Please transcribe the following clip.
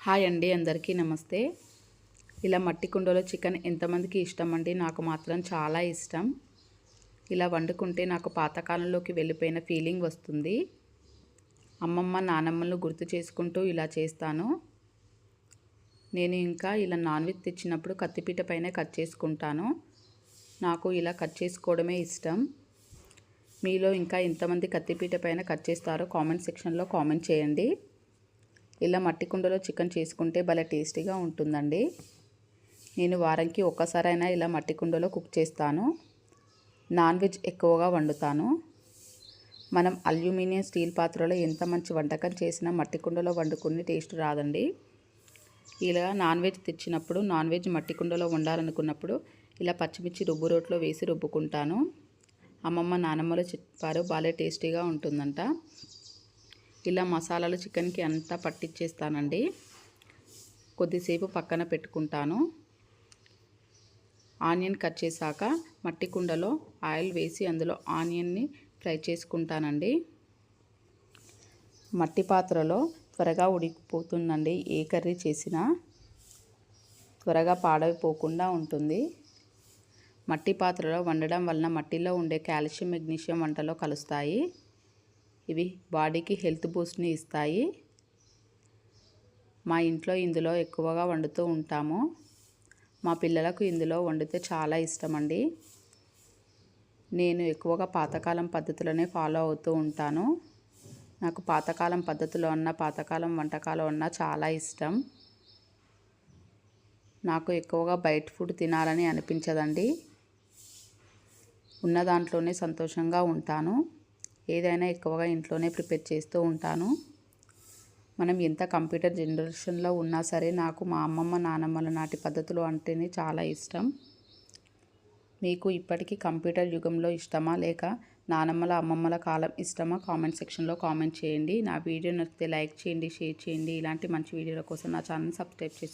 Hi అండి అందరికీ నమస్తే. ఇలా మట్టి కుండలో చికెన్ ఎంతమందికి ఇష్టం అండి? నాకు మాత్రం చాలా ఇష్టం. ఇలా వండుకుంటే నాకు పాతకాలంలోకి వెళ్ళిపోయిన ఫీలింగ్ వస్తుంది. అమ్మమ్మ నానమ్మలను గుర్తు చేసుకుంటూ ఇలా చేస్తాను. నేను ఇంకా ఇలా నాన్ వెజ్ తెచ్చినప్పుడు కత్తిపీట పైన కట్ చేసుకుంటాను. నాకు ఇలా కట్ చేసుకోవడమే ఇష్టం. మీలో ఇంకా ఎంతమంది కత్తిపీట పైన కట్ చేస్తారో కామెంట్ సెక్షన్లో కామెంట్ చేయండి. ఇలా మట్టి కుండలో చికెన్ చేసుకుంటే భలే టేస్టీగా ఉంటుందండి. నేను వారానికి ఒక్కసారైనా ఇలా మట్టి కుండలో కుక్ చేస్తాను. నాన్ వెజ్ ఎక్కువగా వండుతాను. మనం అల్యూమినియం స్టీల్ పాత్రలో ఎంత మంచి వంటకం చేసినా మట్టి కుండలో వండుకుని టేస్ట్ రాదండి. ఇలా నాన్ వెజ్ తెచ్చినప్పుడు నాన్ వెజ్ మట్టి కుండలో వండాలనుకున్నప్పుడు ఇలా పచ్చిమిర్చి రుబ్బు రోట్లో వేసి రుబ్బుకుంటాను. అమ్మమ్మ నానమ్మలో చెప్పారు బాగా టేస్టీగా ఉంటుందంట. ఇలా మసాలాలు చికెన్కి అంతా పట్టించేస్తానండి కొద్దిసేపు పక్కన పెట్టుకుంటాను. ఆనియన్ కట్ చేశాక మట్టి కుండలో ఆయిల్ వేసి అందులో ఆనియన్ని ఫ్రై చేసుకుంటానండి. మట్టి పాత్రలో త్వరగా ఉడికిపోతుందండి. ఏ కర్రీ చేసినా త్వరగా పాడైపోకుండా ఉంటుంది. మట్టి పాత్రలో వండడం వలన మట్టిలో ఉండే కాల్షియం మెగ్నీషియం వంటలో కలుస్తాయి. ఇవి బాడీకి హెల్త్ బూస్ట్ని ఇస్తాయి. మా ఇంట్లో ఇందులో ఎక్కువగా వండుతూ ఉంటాము. మా పిల్లలకు ఇందులో వండితే చాలా ఇష్టం అండి నేను ఎక్కువగా పాతకాలం పద్ధతులనే ఫాలో అవుతూ ఉంటాను. నాకు పాతకాలం పద్ధతిలో ఉన్న పాతకాలం వంటకాలు ఉన్న చాలా ఇష్టం. నాకు ఎక్కువగా బయట ఫుడ్ తినాలని అనిపించదండి. ఉన్న దాంట్లోనే సంతోషంగా ఉంటాను. ఏదైనా ఎక్కువగా ఇంట్లోనే ప్రిపేర్ చేస్తూ ఉంటాను. మనం ఎంత కంప్యూటర్ జనరేషన్లో ఉన్నా సరే నాకు మా అమ్మమ్మ నానమ్మల నాటి పద్ధతులు అంటేనే చాలా ఇష్టం. మీకు ఇప్పటికీ కంప్యూటర్ యుగంలో ఇష్టమా లేక నానమ్మల అమ్మమ్మల కాలం ఇష్టమా? కామెంట్ సెక్షన్లో కామెంట్ చేయండి. నా వీడియో నచ్చితే లైక్ చేయండి షేర్ చేయండి. ఇలాంటి మంచి వీడియోల కోసం నా ఛానల్ సబ్స్క్రైబ్ చేసి